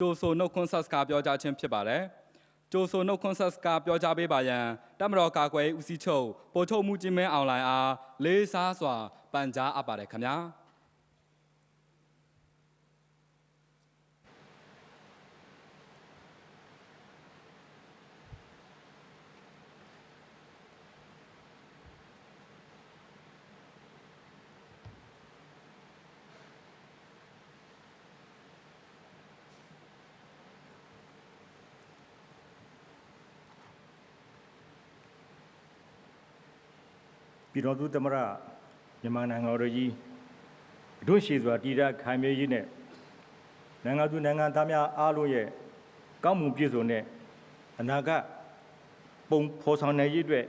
ကြိုဆိုနှုတ်ခွန်းဆက်စကားပြောကြားခြင်းဖြစ်ပါတယ်ကြိုဆိုနှုတ်ခွန်းဆက်စကားပြောကြားပေးပါရန်တမတော်ကာကွယ်ရေးဦးစီးချုပ်ပို့ထုတ်မှုကြီးမင်းအောင်လိုင်အားလေးစားစွာပန်ကြားအပ်ပါတယ်ခင်ဗျာ ပြည်တော်သူသမရမြန်မာနိုင်ငံတော်ကြီးအတို့ရှိစွာတည်ရခိုင်မြဲရေးနဲ့နိုင်ငံသူနိုင်ငံသားများအားလုံးရဲ့ကောင်းမှုပြည့်စုံတဲ့အနာဂတ်ပုံဖော်ဆောင်နိုင်ရေးအတွက်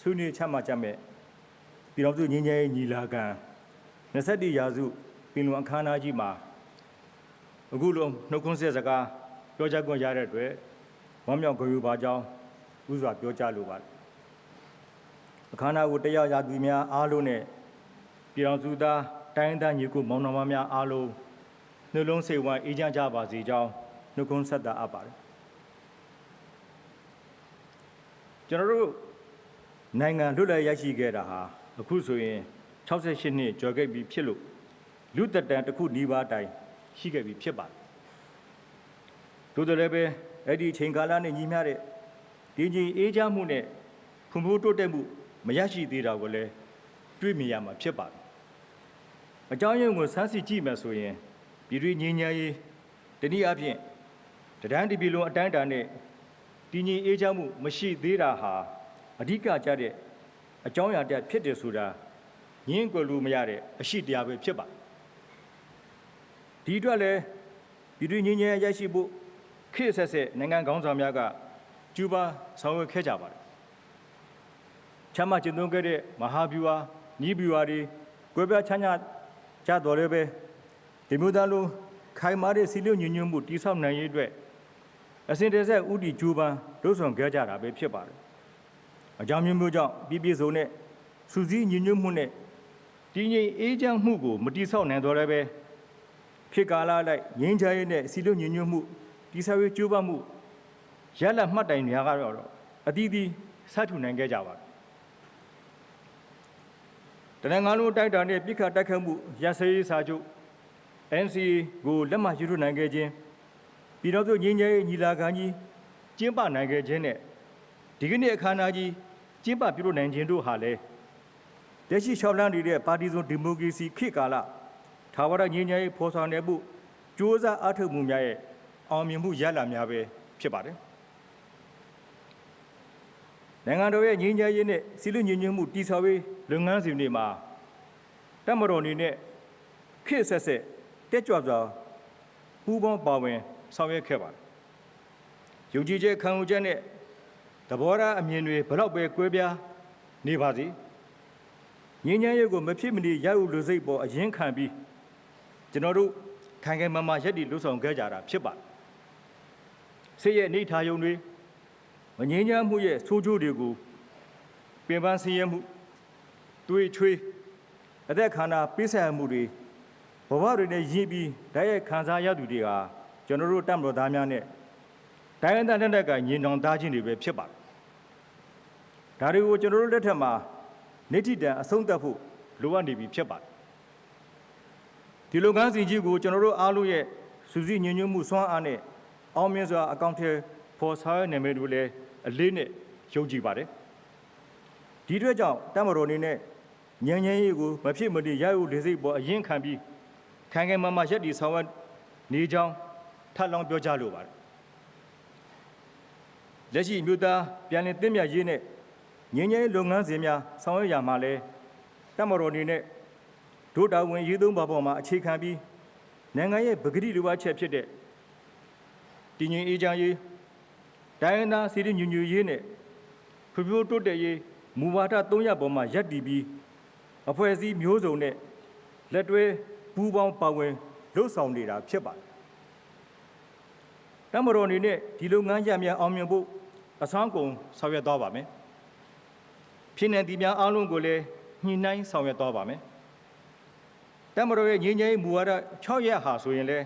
ဆွေးနွေးချမှတ်ကြမယ်ပြည်တော်သူငြိမ်းချမ်းရေးညီလာခံ21ရာစုပြည်လွန်အခမ်းအနားကြီးမှာအခုလိုနှုတ်ခွန်းဆက်စကားပြောကြားခွင့်ရတဲ့အတွက်ဝမ်းမြောက်ကြိုးယူပါကြောင်းဥစွာပြောကြားလိုပါတယ် အခမ်းအနားကိုတက်ရောက်ရသူများအားလုံးနဲ့ပြည်တော်စုသားတိုင်းရင်းသားညီကိုမောင်နှမများအားလုံးနှလုံးစိတ်ဝမ်းအေးချမ်းကြပါစေကြောင်းနှုတ်ခွန်းဆက်တာအပ်ပါတယ်ကျွန်တော်တို့နိုင်ငံလွတ်လပ်ရရှိခဲ့တာဟာအခုဆိုရင်68နှစ်ကျော်ခဲ့ပြီဖြစ်လို့လူသက်တမ်းတစ်ခုနီးပါးတိုင်ရှိခဲ့ပြီဖြစ်ပါတယ်တို့တယ်လည်းပဲအဲ့ဒီအချိန်ကာလနဲ့ညီမျှတဲ့ဒီကြီးအေးချမ်းမှုနဲ့ဖွံ့ဖြိုးတိုးတက်မှု မရရှိသေးတာကိုလည်းတွေ့မြင်ရမှာဖြစ်ပါတယ်။အကြောင်းရင်းကိုစမ်းစစ်ကြည့်မယ်ဆိုရင်ပြည်တွင်းငြိမ်းချမ်းရေးတနည်းအားဖြင့်တဒန်းတပြည်လုံးအတိုင်းအတာနဲ့တည်ငြိမ်အေးချမ်းမှုမရှိသေးတာဟာအဓိကကြတဲ့အကြောင်းအရာတက်ဖြစ်တယ်ဆိုတာငင်းကွယ်လို့မရတဲ့အရှိတရားပဲဖြစ်ပါတယ်။ဒီအတွက်လည်းပြည်တွင်းငြိမ်းချမ်းရေးရရှိဖို့ခေတ်ဆက်ဆက်နိုင်ငံခေါင်းဆောင်များကကျူးပါဆောင်ရွက်ခဲ့ကြပါတယ် ချမ်းမကျင့်သုံးခဲ့တဲ့မဟာဗျူဟာညီးဗျူဟာတွေကွဲပြားချမ်းသာကြတော်လည်းပဲဒီမျိုးသားလုံးခိုင်မာတဲ့စီလျညွညွတ်မှုတိဆောက်နိုင်ရေးအတွက်အစဉ်တစိုက်ဥတီဂျူပန်ဒုဆောင်ခဲ့ကြတာပဲဖြစ်ပါတယ်။အကြောင်းမျိုးမျိုးကြောင့်ပြည်ပြည်စုံနဲ့စူးစီးညွညွတ်မှုနဲ့တည်ငြိမ်အေးချမ်းမှုကိုမတိဆောက်နိုင်တော့လည်းပဲဖြစ်ကာလလိုက်ငင်းချရေးနဲ့စီလျညွညွတ်မှုတိဆောက်ရေးကြိုးပမ်းမှုရလတ်မှတ်တိုင်များကတော့အသီးသီးစထူနိုင်ခဲ့ကြပါတယ် တနင်္ဂနွေလုံးတိုက်တာနဲ့ပြစ်ခတ်တိုက်ခတ်မှုရစရေးစာချုပ် NCA ကိုလက်မှတ်ရေးထိုးနိုင်ခဲ့ခြင်းပြည်တော်စုငြိမ်းချမ်းရေးညီလာခံကြီးကျင်းပနိုင်ခဲ့ခြင်းနဲ့ဒီကနေ့အခမ်းအနားကြီးကျင်းပပြုလုပ်နိုင်ခြင်းတို့ဟာလည်းလက်ရှိလျှောက်လန်းနေတဲ့ပါတီစုံဒီမိုကရေစီခေတ်ကာလထာဝရငြိမ်းချမ်းရေးဖော်ဆောင်နေမှုစ조사အားထုတ်မှုများရဲ့အောင်မြင်မှုရလဒ်များပဲဖြစ်ပါတယ် နိုင်ငံတော်ရဲ့ငြိမ်းချမ်းရေးနဲ့စီလူညီညွတ်မှုတည်ဆောက်ရေးလုပ်ငန်းစဉ်တွေမှာတပ်မတော်အနေနဲ့ခေတ်ဆက်ဆက်တက်ကြွစွာပူးပေါင်းပါဝင်ဆောင်ရွက်ခဲ့ပါတယ်။ယုံကြည်ချက်ခံယူချက်နဲ့သဘောထားအမြင်တွေဘလောက်ပဲကွဲပြားနေပါစေ။ငြိမ်းချမ်းရေးကိုမဖြစ်မနေရယူလူစိတ်ပေါ်အရင်ခံပြီးကျွန်တော်တို့ခိုင်ခိုင်မာမာရက်တည်လှုပ်ဆောင်ခဲ့ကြတာဖြစ်ပါတယ်။စိတ်ရဲ့နေထားယုံတွေ မငြင်းချမ်းမှုရဲ့ဆိုးကျိုးတွေကိုပင်ပန်းဆင်းရဲမှုတွေးချွေးအသက်ခန္ဓာပေးဆက်မှုတွေဘဝတွေနဲ့ရင်းပြီးဓာတ်ရိုက်ခံစားရသူတွေဟာကျွန်တော်တို့တတ်မတော်သားများနဲ့တိုင်းရင်းသားလက်နက်ကညီနောင်သားချင်းတွေပဲဖြစ်ပါတယ်။ဒါတွေကိုကျွန်တော်တို့လက်ထက်မှာနေတိတံအဆုံးသတ်ဖို့လိုအပ်နေပြီဖြစ်ပါတယ်။ဒီလုပ်ငန်းစဉ်ကြီးကိုကျွန်တော်တို့အားလုံးရဲ့စူးစီးညွညွတ်မှုစွမ်းအားနဲ့အောင်မြင်စွာအကောင့်ထဲပေါ်ဆောင်ရနိုင်မယ်လို့လည်း အလေးနဲ့ယုံကြည်ပါတယ်။ဒီအတွက်ကြောင့်တမတော်အနေနဲ့ညဉ့်ညဉ့်ရေးကိုမဖြစ်မနေရယူလေစိတ်ပေါ်အရင်ခံပြီးခိုင်ခိုင်မာမာရက်တီဆောင်ရွက်နေကြောင်းထပ်လောင်းပြောကြားလိုပါတယ်။လက်ရှိအမျိုးသားပြန်လည်တည်မြဲရေးနဲ့ညဉ့်ညဉ့်ရေးလုပ်ငန်းစဉ်များဆောင်ရွက်ရမှာလဲတမတော်အနေနဲ့ဒုတာဝန်ရေးသုံးပါပေါ်မှာအခြေခံပြီးနိုင်ငံရဲ့ပဂတိလိုအပ်ချက်ဖြစ်တဲ့တည်ငြိမ်အေးချမ်းရေး တိုင်းရင်းသားစီးရီညူညူရေးနဲ့ဖွံ့ဖြိုးတိုးတက်ရေးမူဝါဒ300ပေါ်မှာရပ်တည်ပြီးအဖွဲ့အစည်းမျိုးစုံနဲ့လက်တွဲပူးပေါင်းပါဝင်လှုပ်ဆောင်နေတာဖြစ်ပါတယ်။တမတော်အနေနဲ့ဒီလုပ်ငန်းရများအောင်မြင်ဖို့အဆောင်ကုန်ဆောင်ရွက်သွားပါမယ်။ဖြစ်နေသည့်များအားလုံးကိုလည်းညှိနှိုင်းဆောင်ရွက်သွားပါမယ်။တမတော်ရဲ့ငြိမ်းချမ်းရေးမူဝါဒ6ရက်ဟာဆိုရင်လည်း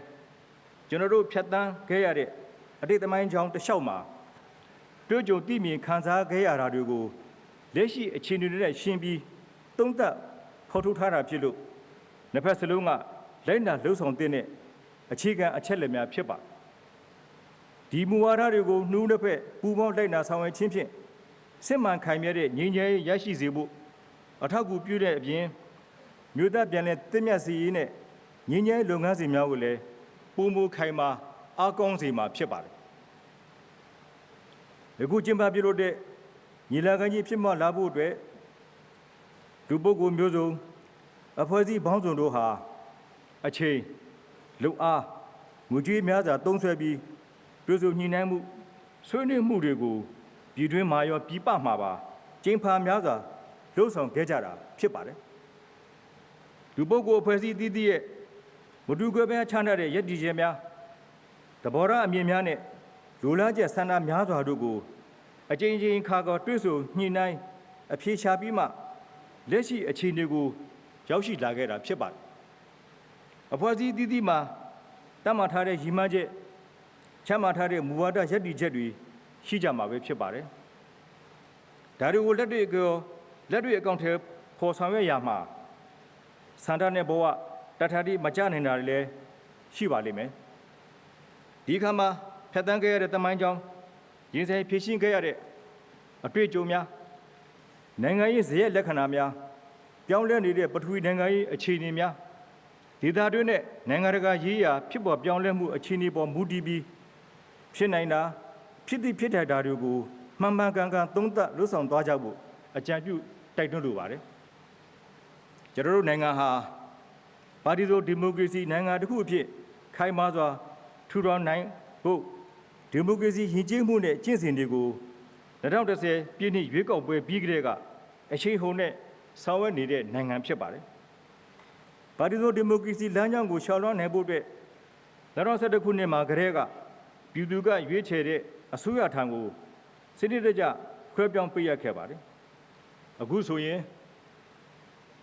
ကျွန်တော်တို့ဖြတ်တန်းခဲ့ရတဲ့အတိတ်သမိုင်းကြောင်းတစ်လျှောက်မှာ တွေ့ကြုံသိမြင်ခံစားခဲ့ရတာတွေကိုလက်ရှိအခြေအနေတွေနဲ့ရှင်းပြီးသုံးသပ်ဖော်ထုတ်ထားတာဖြစ်လို့နှစ်ဖက်စလုံးကလိုက်နာလှုပ်ဆောင်တဲ့အခြေခံအချက်လက်များဖြစ်ပါဒီမူဝါဒတွေကိုနှူးတစ်ဖက်ပူးပေါင်းလိုက်နာဆောင်ရွက်ခြင်းဖြင့်စစ်မှန်ခိုင်မြဲတဲ့ငြိမ်းချမ်းရေးရရှိစေဖို့အထောက်အကူပြုတဲ့အပြင်မြို့သားပြန်လည်တည်မြတ်စီရေးနဲ့ငြိမ်းချမ်းရေးလုပ်ငန်းစဉ်များကိုလည်းပုံမူခိုင်မာအားကောင်းစေမှာဖြစ်ပါတယ်။ အခုကျင်းပပြုလုပ်တဲ့ညီလာခံကြီးဖြစ်မှလာဖို့အတွက်လူပုဂ္ဂိုလ်မျိုးစုံအဖွဲ့အစည်းပေါင်းစုံတို့ဟာအချိန်လူအားငွေကြေးများစွာသုံးစွဲပြီးပြည်စုံညှိနှိုင်းမှုဆွေးနွေးမှုတွေကိုပြည်တွင်းမှာရောပြည်ပမှာပါကျင်းပများစွာလှုပ်ဆောင်ခဲ့ကြတာဖြစ်ပါတယ်။လူပုဂ္ဂိုလ်အဖွဲ့အစည်းတည်တည်ရဲ့မတူကွဲပြားခြားနားတဲ့ရည်တည်ခြင်းများသဘောထားအမြင်များနဲ့လိုလားချက်ဆန္ဒများစွာတို့ကို အကြိမ်ကြိမ်ခါကောတွေ့ဆုံညှိနှိုင်းအပြေရှားပြီးမှလက်ရှိအခြေအနေကိုရောက်ရှိလာခဲ့တာဖြစ်ပါတယ်။အဖွဲ့အစည်းတည်တည်မှာတတ်မှတ်ထားတဲ့ရည်မှန်းချက်ချမှတ်ထားတဲ့မူဝါဒရည်တည်ချက်တွေရှိကြမှာပဲဖြစ်ပါတယ်။ဒါတွေကိုလက်တွေ့ကောလက်တွေ့အကောင့်ထဲပေါ်ဆောင်ရွက်ရမှာစန္ဒနဲ့ဘဝတထတိမကြနိုင်တာတွေလည်းရှိပါလိမ့်မယ်။ဒီခါမှာဖြတ်တန်းခဲ့ရတဲ့တမိုင်းကြောင်း ရင်ဆိုင်ဖြည့်ရှင်းခဲ့ရတဲ့အတွေ့အကြုံများနိုင်ငံရေးဇရက်လက္ခဏာများပြောင်းလဲနေတဲ့ပထဝီနိုင်ငံရေးအခြေအနေများဒေသတွင်းနဲ့နိုင်ငံတကာရေးရာဖြစ်ပေါ်ပြောင်းလဲမှုအခြေအနေပေါ်မူတည်ပြီးဖြစ်နိုင်တာဖြစ်သည့်ဖြစ်ထိုက်တာတွေကိုမှန်မှန်ကန်ကန်သုံးသပ်လွတ်ဆောင်သွားကြဖို့အကြံပြုတိုက်တွန်းလိုပါတယ်ကျွန်တော်တို့နိုင်ငံဟာပါတီစုံဒီမိုကရေစီနိုင်ငံတစ်ခုအဖြစ်ခိုင်မာစွာထူထောင်နိုင်ဖို့ ဒီမိုကရေစီယဉ်ကျေးမှုနဲ့ကျင့်စဉ်တွေကို2010ပြည့်နှစ်ရွေးကောက်ပွဲပြီးကြတဲ့ကအရှိန်ဟုန်နဲ့ဆောင်ရွက်နေတဲ့နိုင်ငံဖြစ်ပါတယ်။ပါတီစုံဒီမိုကရေစီလမ်းကြောင်းကိုရှောင်လွှမ်းနိုင်ဖို့အတွက်2011ခုနှစ်မှာကတည်းကပြည်သူကရွေးချယ်တဲ့အစိုးရထံကိုစိတိတကျခွဲပြောင်းပေးရခဲ့ပါတယ်။အခုဆိုရင်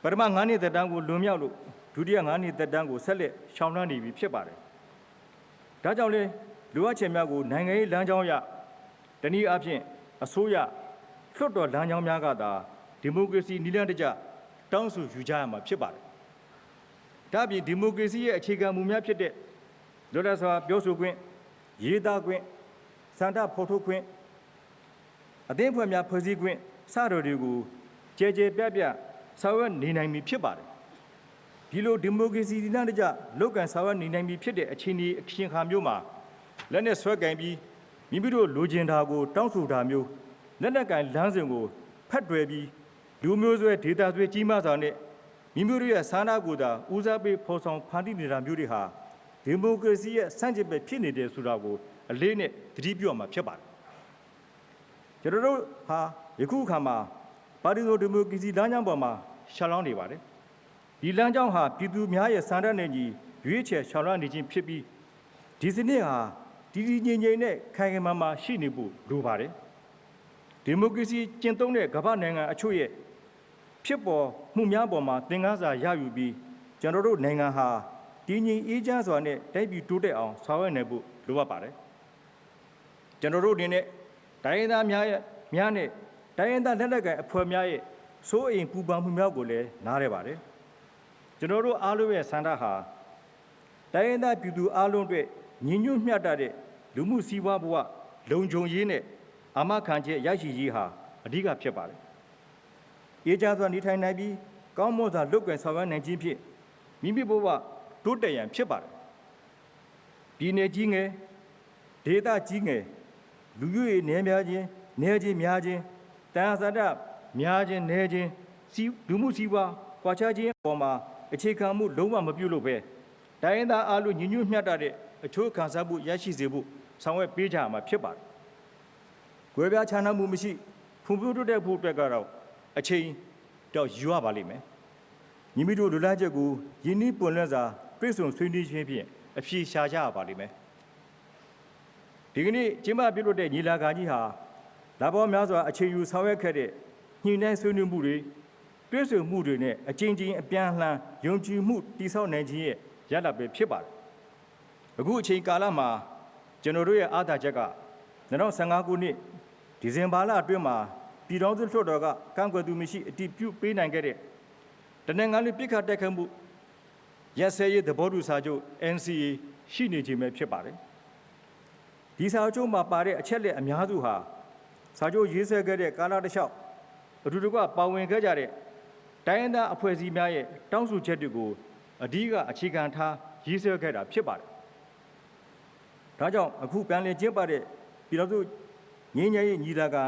ပထမ9နှစ်သက်တမ်းကိုလွန်မြောက်လို့ဒုတိယ9နှစ်သက်တမ်းကိုဆက်လက်ရှောင်လွှမ်းနေပြီဖြစ်ပါတယ်။ဒါကြောင့်လဲ လူအပ်ချက်များကိုနိုင်ငံရေးလမ်းကြောင်းအရတနည်းအားဖြင့်အစိုးရလွှတ်တော်လမ်းကြောင်းများကသာဒီမိုကရေစီနည်းလမ်းတကျတောင်းဆိုယူကြရမှာဖြစ်ပါတယ်။ဒါ့အပြင်ဒီမိုကရေစီရဲ့အခြေခံမူများဖြစ်တဲ့လွတ်လပ်စွာပြောဆိုခွင့်ရေးသားခွင့်စန္ဒဖော်ထုတ်ခွင့်အသင်းဖွဲ့များဖွဲ့စည်းခွင့်စတော်တွေကိုကြဲကြဲပြန့်ပြန့်ဆောင်ရွက်နေနိုင်ပြီဖြစ်ပါတယ်ဒီလိုဒီမိုကရေစီဒီလမ်းတကျလောက်ကန်ဆောင်ရွက်နေနိုင်ပြီဖြစ်တဲ့အခြေအနေအရှင်ခါမျိုးမှာ လက်နဲ့ဆွဲကင်ပြီးမိမိတို့လိုချင်တာကိုတောင်းဆိုတာမျိုးလက်နက်ကင်လမ်းစဉ်ကိုဖက်တွယ်ပြီးလူမျိုးဆွဲဒေတာဆွဲကြီးမားစွာနဲ့မိမိတို့ရဲ့ဆန္ဒကိုယ်သာဦးစားပေးဖော်ဆောင်ဖန်တီးနေတာမျိုးတွေဟာဒီမိုကရေစီရဲ့စန့်ကျင်ဘက်ဖြစ်နေတယ်ဆိုတာကိုအလေးနဲ့သတိပြုရမှာဖြစ်ပါတယ်ကျွန်တော်တို့ဟာယခုအခါမှာပါတီစုံဒီမိုကရေစီလမ်းကြောင်းပေါ်မှာရှောင်လောင်းနေပါတယ်ဒီလမ်းကြောင်းဟာပြည်သူများရဲ့စံတတ်နေကြီးရွေးချယ်ရှောင်လောင်းနေခြင်းဖြစ်ပြီးဒီစနစ်ဟာ ဒီဒီငြိမ်ငြိမ်နဲ့ခိုင်ခိုင်မာမာရှိနေဖို့လိုပါတယ်ဒီမိုကရေစီကျင့်သုံးတဲ့ကမ္ဘာနိုင်ငံအချို့ရဲ့ဖြစ်ပေါ်မှုများပေါ်မှာသင်ခန်းစာရယူပြီးကျွန်တော်တို့နိုင်ငံဟာတည်ငြိမ်အေးချမ်းစွာနဲ့တိုက်ပြည်တိုးတက်အောင်ဆောင်ရွက်နိုင်ဖို့လိုအပ်ပါတယ်ကျွန်တော်တို့အနေနဲ့တိုင်းရင်းသားများရဲ့များနဲ့တိုင်းရင်းသားလက်နက်ကိုင်အဖွဲ့များရဲ့စိုးအိမ်ပူပန်မှုများကိုလည်းနားရပါတယ်ကျွန်တော်တို့အားလုံးရဲ့ဆန္ဒဟာတိုင်းရင်းသားပြည်သူအားလုံးအတွက်ညီညွတ်မျှတတဲ့ လူမှုစီးပွားဘဝလုံခြုံရေးနဲ့အာမခံချက်ရရှိရေးဟာအဓိကဖြစ်ပါတယ်။အေးချမ်းစွာနေထိုင်နိုင်ပြီးကောင်းမွန်စွာလုပ်ကိုင်ဆောင်ရွက်နိုင်ခြင်းဖြင့်မိမိဘဝတိုးတက်ရန်ဖြစ်ပါတယ်။ပြည်내ကြီးငယ်ဒေသကြီးငယ်လူမျိုးရေးနယ်များခြင်းနယ်ချင်းများခြင်းတန်ဆန္ဒများခြင်းနယ်ချင်းစီလူမှုစီးပွားကွာခြားခြင်းအပေါ်မှာအခြေခံမှုလုံးဝမပြုတ်လို့ပဲတိုင်းရင်းသားအားလုံးညီညွတ်မျှတတဲ့အချိုးခံစားမှုရရှိစေဖို့ ဆောင်ရွက်ပေးကြရမှာဖြစ်ပါတယ်။ကွဲပြားခြားနားမှုမရှိဖွံ့ဖြိုးတိုးတက်ဖို့အတွက်ကတော့အချိန်တော့ယူရပါလိမ့်မယ်။ညီမိတို့လူလားချက်ကိုယင်းနှီးပွန်လန့်စွာပြည့်စုံဆွေးနွေးခြင်းဖြင့်အပြေရှားကြရပါလိမ့်မယ်။ဒီကနေ့ကျင်းပပြုလုပ်တဲ့ညီလာခံကြီးဟာလာပေါ်များစွာအခြေယူဆောင်ရွက်ခဲ့တဲ့ညှိနှိုင်းဆွေးနွေးမှုတွေတွဲဆုံမှုတွေနဲ့အချင်းချင်းအပြန်အလှန်ယုံကြည်မှုတည်ဆောက်နိုင်ခြင်းရဲ့ရလဒ်ပဲဖြစ်ပါတယ်။အခုအချိန်ကာလမှာ ကျွန်တော်တို့ရဲ့အားသာချက်က2015ခုနှစ်ဒီဇင်ဘာလအတွင်းမှာပြည်ထောင်စုလွှတ်တော်ကကန့်ကွက်သူမရှိအတည်ပြုပေးနိုင်ခဲ့တဲ့တနင်္ဂနွေပြစ်ခတ်တိုက်ခတ်မှုရက်စဲရေးသဘောတူစာချုပ် NCA ရှိနေခြင်းပဲဖြစ်ပါတယ်ဒီစာချုပ်မှာပါတဲ့အချက်လက်အများစုဟာစာချုပ်ရေးဆွဲခဲ့တဲ့ကာလတစ်လျှောက်အထူးတကွပါဝင်ခဲ့ကြတဲ့တိုင်းရင်းသားအဖွဲ့အစည်းများရဲ့တောင်းဆိုချက်တွေကိုအဓိကအခြေခံထားရေးဆွဲခဲ့တာဖြစ်ပါတယ် ဒါကြောင့်အခုပြန်လည်ကျင်းပတဲ့ပြည်တော်စုငင်းငယ်ရေးညီလာခံ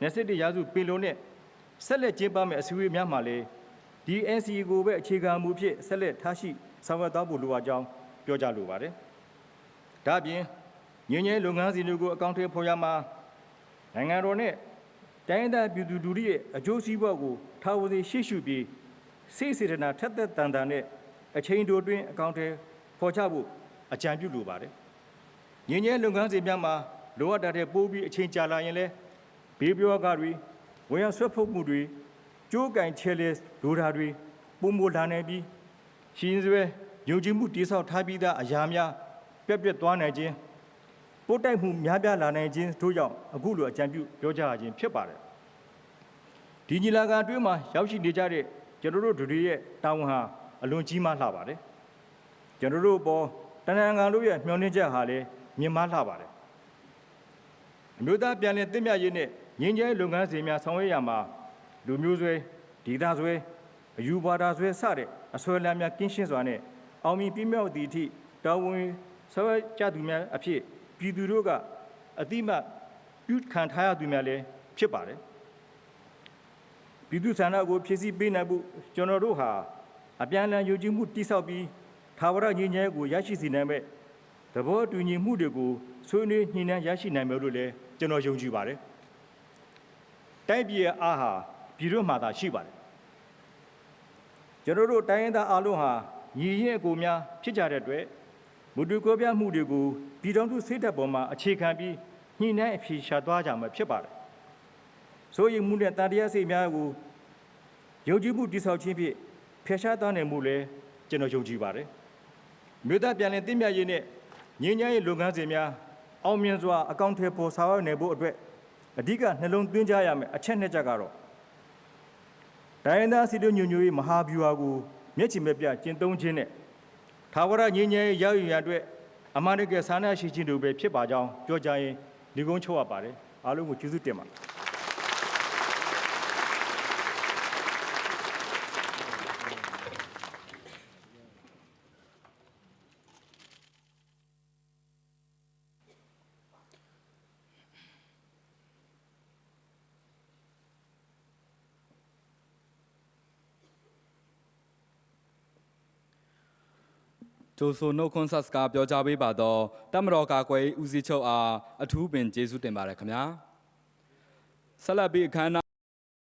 27ရာစုပင်လုံးနဲ့ဆက်လက်ကျင်းပမယ့်အစည်းအဝေးများမှာလည်းဒီ NCA ကိုပဲအခြေခံမူဖြစ်ဆက်လက်ထားရှိဆောင်ရွက်သွားဖို့လိုအပ်ကြောင်းပြောကြားလိုပါတယ်။ဒါ့အပြင်ငင်းငယ်လုပ်ငန်းစဉ်တွေကိုအကောင့်ထဲဖော်ရမှာနိုင်ငံတော်နဲ့တိုင်းဒေသပြည်သူလူထုရဲ့အကျိုးစီးပွားကိုထားဝစီရှေ့ရှုပြီးစိတ်စေတနာထက်သက်တန်တန်နဲ့အချိန်တိုတွင်အကောင့်ထဲဖော်ချဖို့အကြံပြုလိုပါတယ်။ ငင်းငယ်လုပ်ငန်းစဉ်များမှာလိုအပ်တဲ့ပိုးပြီးအချိန်ကြာလာရင်လည်းဘေးပြောကတွေဝေယဆွတ်ဖုတ်မှုတွေကြိုးကင်ချဲလဲဒိုဓာတွေပုံမလာနိုင်ပြီးရှင်စွဲယုံကြည်မှုတိဆောက်ထားပြီးသားအရာများပြက်ပြက်သွားနိုင်ခြင်းပို့တိုက်မှုများပြားလာနိုင်ခြင်းတို့ကြောင့်အခုလိုအကြံပြုပြောကြားရခြင်းဖြစ်ပါတယ်ဒီညီလာခံအတွင်းမှာရောက်ရှိနေကြတဲ့ကျွန်တော်တို့တို့တွေရဲ့တာဝန်ဟာအလွန်ကြီးမားလှပါတယ်ကျွန်တော်တို့ပေါ်တဏ္ဍာငါတို့ရဲ့မျှော်လင့်ချက်ဟာလည်း မြင့်မားလှပါတယ်အမျိုးသားပြန်လည်တည်မြဲရေးနဲ့ငင်းကျဲလုပ်ငန်းစဉ်များဆောင်ရွက်ရမှာလူမျိုးဆွဲဒေသဆွဲအယူဘာသာဆွဲစတဲ့အဆွဲလမ်းများကင်းရှင်းစွာနဲ့အောင်မြင်ပြည့်မြောက်သည့်အထိတာဝန်ဆောင်ရွက်ကြသူများအဖြစ်ပြည်သူတို့ကအတိမတ်ပြုခံထားရသူများလည်းဖြစ်ပါတယ်ပြည်သူဆန္ဒကိုဖြည့်ဆည်းပေးနိုင်ဖို့ကျွန်တော်တို့ဟာအပြန်အလှန်ယုံကြည်မှုတိဆောက်ပြီးသာဝရငြိမ်းချမ်းရေးကိုရရှိစေနိုင်မဲ့ သဘောတူညီမှုတွေကိုဆွေးနွေးညှိနှိုင်းရရှိနိုင်မယ်လို့လည်းကျွန်တော်ယုံကြည်ပါတယ်။တိုက်ပြည်ရဲ့အားဟာပြည်တွင်းမှာသာရှိပါတယ်။ကျွန်တော်တို့တိုင်းရင်းသားအားလုံးဟာညီရင်အကိုများဖြစ်ကြတဲ့အတွက်မူတူကွဲပြားမှုတွေကိုပြည်တော်သူစိတ်ဓာတ်ပေါ်မှာအခြေခံပြီးညှိနှိုင်းအဖြေရှာသွားကြမှာဖြစ်ပါတယ်။ဆိုရင်မှုနဲ့တာတရားစိတ်များကိုယုံကြည်မှုတိဆောက်ခြင်းဖြင့်ဖျက်ရှားသွားနိုင်မှုလည်းကျွန်တော်ယုံကြည်ပါတယ်။မြို့သားပြန်လည်တည်မြဲရေးနဲ့ ငြိမ်းချမ်းရေးလုပ်ငန်းစဉ်များအောင်မြင်စွာအကောင့်ထဲပေါ်ဆောင်ရွက်နေဖို့အတွက်အဓိကနှလုံးသွင်းကြရမယ်အချက်နှစ်ချက်ကတော့ဒိုင်းသားစီတို့ညွညွရေးမဟာဗျူဟာကိုမျက်ခြေမဲ့ပြကျင့်သုံးခြင်းနဲ့သာဝရငြိမ်းချမ်းရေးရောက်ယူရန်အတွက်အမှန်တကယ်ဆန္ဒရှိခြင်းတို့ပဲဖြစ်ပါကြောင်းပြောကြရင်ဒီကုန်းချုပ်ရပါတယ်အားလုံးကိုကျေးဇူးတင်ပါတယ် ကျိုးဆိုနှုတ်ခွန်းဆက်စကားပြောကြားပေးပါတော့တမတော်ကာကွယ်ဦးစီးချုပ်အားအထူးပင်ကျေးဇူးတင်ပါတယ်ခင်ဗျာဆက်လက်ပြီးအခမ်းအနား